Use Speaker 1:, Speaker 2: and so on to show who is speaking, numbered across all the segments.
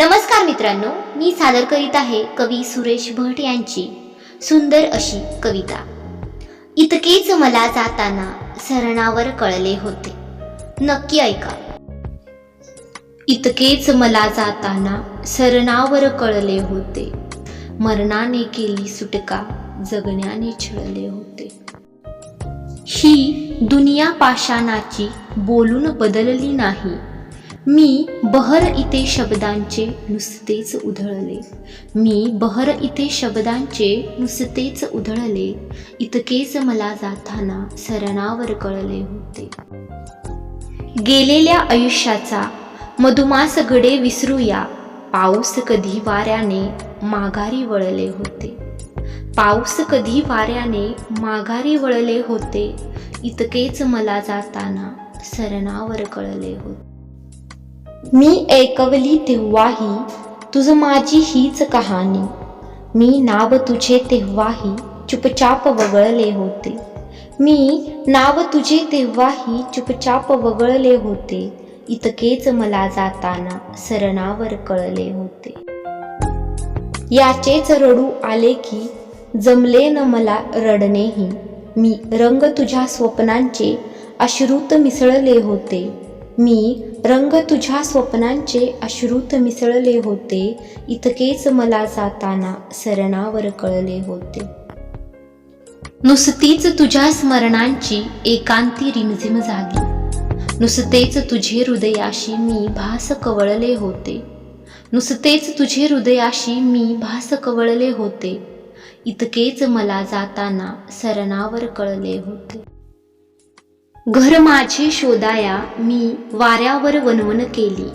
Speaker 1: नमस्कार मित्रांनो मी सादर करीत आहे कवी सुरेश भट यांची सुंदर अशी कविता. इतकेच मला जाताना सरणावर कळले होते. नक्की ऐका. इतकेच मला जाताना सरणावर कळले होते. मरणाने केली सुटका जगण्याने छळले होते. ही दुनिया पाषाणाची बोलून बदलली नाही. मी बहर इथे शब्दांचे नुसतेच उधळले. मी बहर इथे शब्दांचे नुसतेच उधळले. इतकेच मला जाताना सरणावर कळले होते. गेलेल्या आयुष्याचा मधुमास गडे विसरूया. पाऊस कधी वाऱ्याने माघारी वळले होते. पाऊस कधी वाऱ्याने माघारी वळले होते. इतकेच मला जाताना सरणावर कळले होते. मी ऐकवली तेव्हाही तुझ माझी हीच कहाणी. मी नाव तुझे तेव्हाही चुपचाप वगळले होते. मी नाव तुझे तेव्हाही चुपचाप वगळले होते. इतकेच मला जाताना सरणावर कळले होते. याचेच रडू आले की जमले न मला रडणेही. मी रंग तुझ्या स्वप्नांचे अश्रुत मिसळले होते. मी रंग तुझ्या स्वप्नांचे अश्रुत मिसळले होते. इतकेच मला जाताना सरणावर कळले होते. नुसतीच तुझ्या स्मरणांची एकांती रिमझिम झाली. नुसतेच तुझे हृदयाशी मी भास कवळले होते. नुसतेच तुझे हृदयाशी मी भास कवळले होते. इतकेच मला जाताना सरणावर कळले होते. घर माझे शोधाया मी वाऱ्यावर वनवन केली.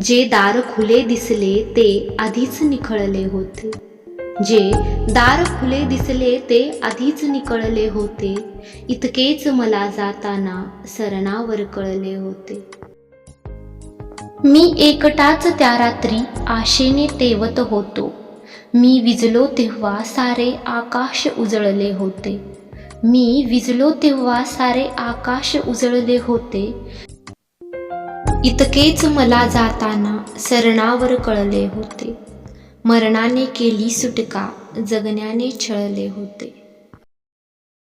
Speaker 1: जे दार खुले दिसले ते आधीच निखळले होते. जे दार खुले दिसले ते आधीच निकळले होते. इतकेच मला जाताना सरणावर कळले होते. मी एकटाच त्या रात्री आशेने तेवत होतो. मी विजलो तेव्हा सारे आकाश उजळले होते. मी विजलो तेव्हा सारे आकाश उजळले होते. इतकेच मला जाताना सरणावर कळले होते. मरणाने केली सुटका जगण्याने छळले होते.